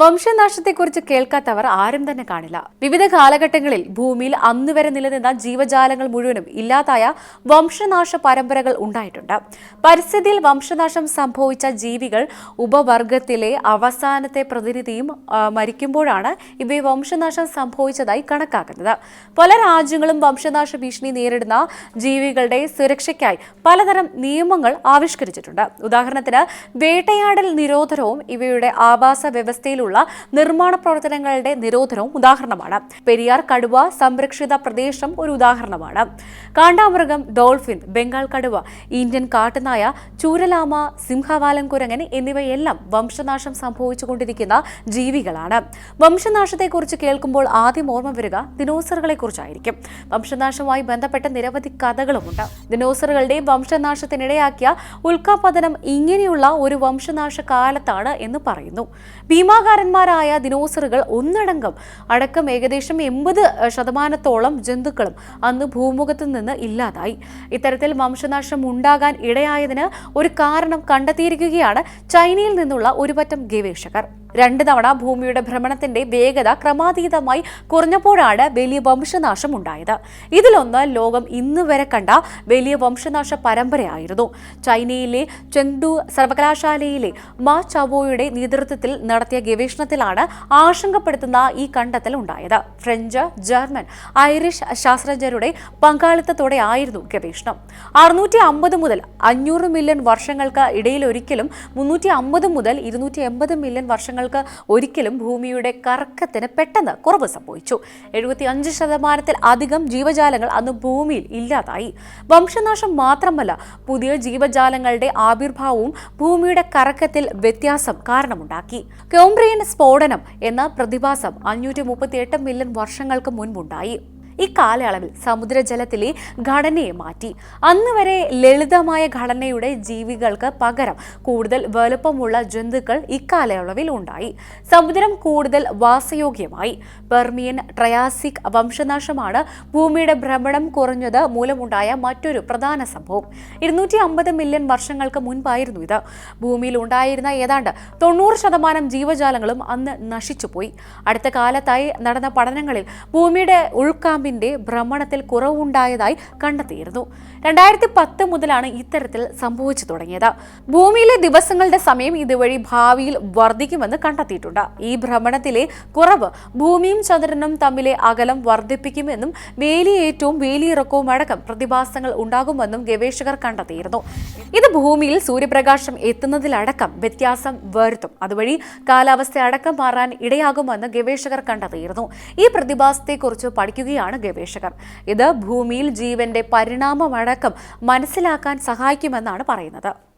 വംശനാശത്തെക്കുറിച്ച് കേൾക്കാത്തവർ ആരും തന്നെ കാണില്ല. വിവിധ കാലഘട്ടങ്ങളിൽ ഭൂമിയിൽ അന്നുവരെ നിലനിന്ന ജീവജാലങ്ങൾ മുഴുവനും ഇല്ലാതായ വംശനാശ പരമ്പരകൾ ഉണ്ടായിട്ടുണ്ട്. പരിസ്ഥിതിയിൽ വംശനാശം സംഭവിച്ച ജീവികൾ ഉപവർഗത്തിലെ അവസാനത്തെ പ്രതിനിധിയും മരിക്കുമ്പോഴാണ് ഇവയെ വംശനാശം സംഭവിച്ചതായി കണക്കാക്കുന്നത്. പല രാജ്യങ്ങളും വംശനാശ ഭീഷണി നേരിടുന്ന ജീവികളുടെ സുരക്ഷയ്ക്കായി പലതരം നിയമങ്ങൾ ആവിഷ്കരിച്ചിട്ടുണ്ട്. ഉദാഹരണത്തിന് വേട്ടയാടൽ നിരോധനവും ഇവയുടെ ആവാസ വ്യവസ്ഥയിലുള്ള നിർമ്മാണ പ്രവർത്തനങ്ങളുടെ നിരോധനവും ഉദാഹരണമാണ്. പെരിയാർ കടുവ സംരക്ഷിത പ്രദേശം ഒരു ഉദാഹരണമാണ്. കാണ്ടാമൃഗം ഡോൾഫിൻ ബംഗാൾ കടുവ ഇന്ത്യൻ കാട്ടുനായ ചൂരലാമ സിംഹവാലൻ കുരങ്ങൻ എന്നിവയെല്ലാം വംശനാശം സംഭവിച്ചുകൊണ്ടിരിക്കുന്ന ജീവികളാണ്. വംശനാശത്തെക്കുറിച്ച് കേൾക്കുമ്പോൾ ആദ്യം ഓർമ്മ വരിക ദിനോസറുകളെ കുറിച്ചായിരിക്കും വംശനാശവുമായി ബന്ധപ്പെട്ട നിരവധി കഥകളുമുണ്ട്. ദിനോസറുകളുടെ വംശനാശത്തിനിടയാക്കിയ ഉൽക്കാപതനം ഇങ്ങനെയുള്ള ഒരു വംശനാശ കാലത്താണ് എന്ന് പറയുന്നു. ഭീമാകാരന്മാരായ ദിനോസറുകൾ ഒന്നടങ്കം അടക്കം ഏകദേശം എൺപത് ശതമാനത്തോളം ജന്തുക്കളും അന്ന് ഭൂമുഖത്ത് നിന്ന് ഇല്ലാതായി. ഇത്തരത്തിൽ വംശനാശം ഉണ്ടാകാൻ ഇടയായതിന് ഒരു കാരണം കണ്ടെത്തിയിരിക്കുകയാണ് ചൈനയിൽ നിന്നുള്ള ഒരു പറ്റം ഗവേഷകർ. രണ്ട് തവണ ഭൂമിയുടെ ഭ്രമണത്തിന്റെ വേഗത ക്രമാതീതമായി കുറഞ്ഞപ്പോഴാണ് വലിയ വംശനാശം ഉണ്ടായത്. ഇതിലൊന്ന് ലോകം ഇന്ന് വരെ കണ്ട വലിയ വംശനാശ പരമ്പരയായിരുന്നു. ചൈനയിലെ ചെങ്ഡു സർവകലാശാലയിലെ മാ ചവോയുടെ നേതൃത്വത്തിൽ നടത്തിയ ഗവേഷണത്തിലാണ് ആശങ്കപ്പെടുത്തുന്ന ഈ കണ്ടെത്തൽ ഉണ്ടായത്. ഫ്രഞ്ച് ജർമ്മൻ ഐറിഷ് ശാസ്ത്രജ്ഞരുടെ പങ്കാളിത്തത്തോടെ ആയിരുന്നു ഗവേഷണം. അറുന്നൂറ്റി അമ്പത് മുതൽ അഞ്ഞൂറ് മില്യൺ വർഷങ്ങൾക്ക് ഇടയിൽ ഒരിക്കലും മുന്നൂറ്റി അമ്പത് മുതൽ ഇരുന്നൂറ്റി എൺപത് മില്യൺ വർഷങ്ങൾക്ക് ഒരിക്കലും ഭൂമിയുടെ കറക്കത്തിന് പെട്ടെന്ന് കുറവ് സംഭവിച്ചു. എഴുപത്തി അഞ്ച് ശതമാനത്തിൽ അധികം ജീവജാലങ്ങൾ അന്ന് ഭൂമിയിൽ ഇല്ലാതായി. വംശനാശം മാത്രമല്ല പുതിയ ജീവജാലങ്ങളുടെ ആവിർഭാവവും ഭൂമിയുടെ കറക്കത്തിൽ വ്യത്യാസം കാരണമുണ്ടാക്കി. ക്യോംബ്രിയൻ സ്ഫോടനം എന്ന പ്രതിഭാസം അഞ്ഞൂറ്റി മുപ്പത്തിയെട്ട് മില്യൺ വർഷങ്ങൾക്ക് മുൻപുണ്ടായി. ഇക്കാലയളവിൽ സമുദ്രജലത്തിലെ ഘടനയെ മാറ്റി. അന്ന് വരെ ലളിതമായ ഘടനയുടെ ജീവികൾക്ക് പകരം കൂടുതൽ വലുപ്പമുള്ള ജന്തുക്കൾ ഇക്കാലയളവിൽ ഉണ്ടായി. സമുദ്രം കൂടുതൽ വാസയോഗ്യമായി. പെർമിയൻ ട്രയാസിക് വംശനാശമാണ് ഭൂമിയുടെ ഭ്രമണം കുറഞ്ഞത് മൂലമുണ്ടായ മറ്റൊരു പ്രധാന സംഭവം. ഇരുന്നൂറ്റി അമ്പത് മില്യൺ വർഷങ്ങൾക്ക് മുൻപായിരുന്നു ഇത്. ഭൂമിയിൽ ഉണ്ടായിരുന്ന ഏതാണ്ട് തൊണ്ണൂറ് ശതമാനം ജീവജാലങ്ങളും അന്ന് നശിച്ചുപോയി. അടുത്ത കാലത്തായി നടന്ന പഠനങ്ങളിൽ ഭൂമിയുടെ ഉൾക്കാമ്പിന്റെ ഭ്രമണത്തിൽ കുറവുണ്ടായതായി കണ്ടെത്തിയിരുന്നു. രണ്ടായിരത്തി പത്ത് മുതലാണ് ഇത്തരത്തിൽ സംഭവിച്ചു തുടങ്ങിയത്. ഭൂമിയിലെ ദിവസങ്ങളുടെ സമയം ഇതുവഴി ഭാവിയിൽ വർദ്ധിക്കുമെന്ന് കണ്ടെത്തിയിട്ടുണ്ട്. ഈ ഭ്രമണത്തിലെ കുറവ് ഭൂമിയും ചന്ദ്രനും തമ്മിലെ അകലം വർദ്ധിപ്പിക്കുമെന്നും വേലിയേറ്റവും വേലിയിറക്കവും അടക്കം പ്രതിഭാസങ്ങൾ ഉണ്ടാകുമെന്നും ഗവേഷകർ കണ്ടെത്തിയിരുന്നു. ഇത് ഭൂമിയിൽ സൂര്യപ്രകാശം എത്തുന്നതിലടക്കം വ്യത്യാസം വരുത്തും. അതുവഴി കാലാവസ്ഥ അടക്കം മാറാൻ ഇടയാകുമെന്ന് ഗവേഷകർ കണ്ടെത്തിയിരുന്നു. ഈ പ്രതിഭാസത്തെക്കുറിച്ച് പഠിക്കുകയാണ് ഗവേഷകർ. ഇത് ഭൂമിയിൽ ജീവന്റെ പരിണാമമടക്കം മനസ്സിലാക്കാൻ സഹായിക്കുമെന്നാണ് പറയുന്നത്.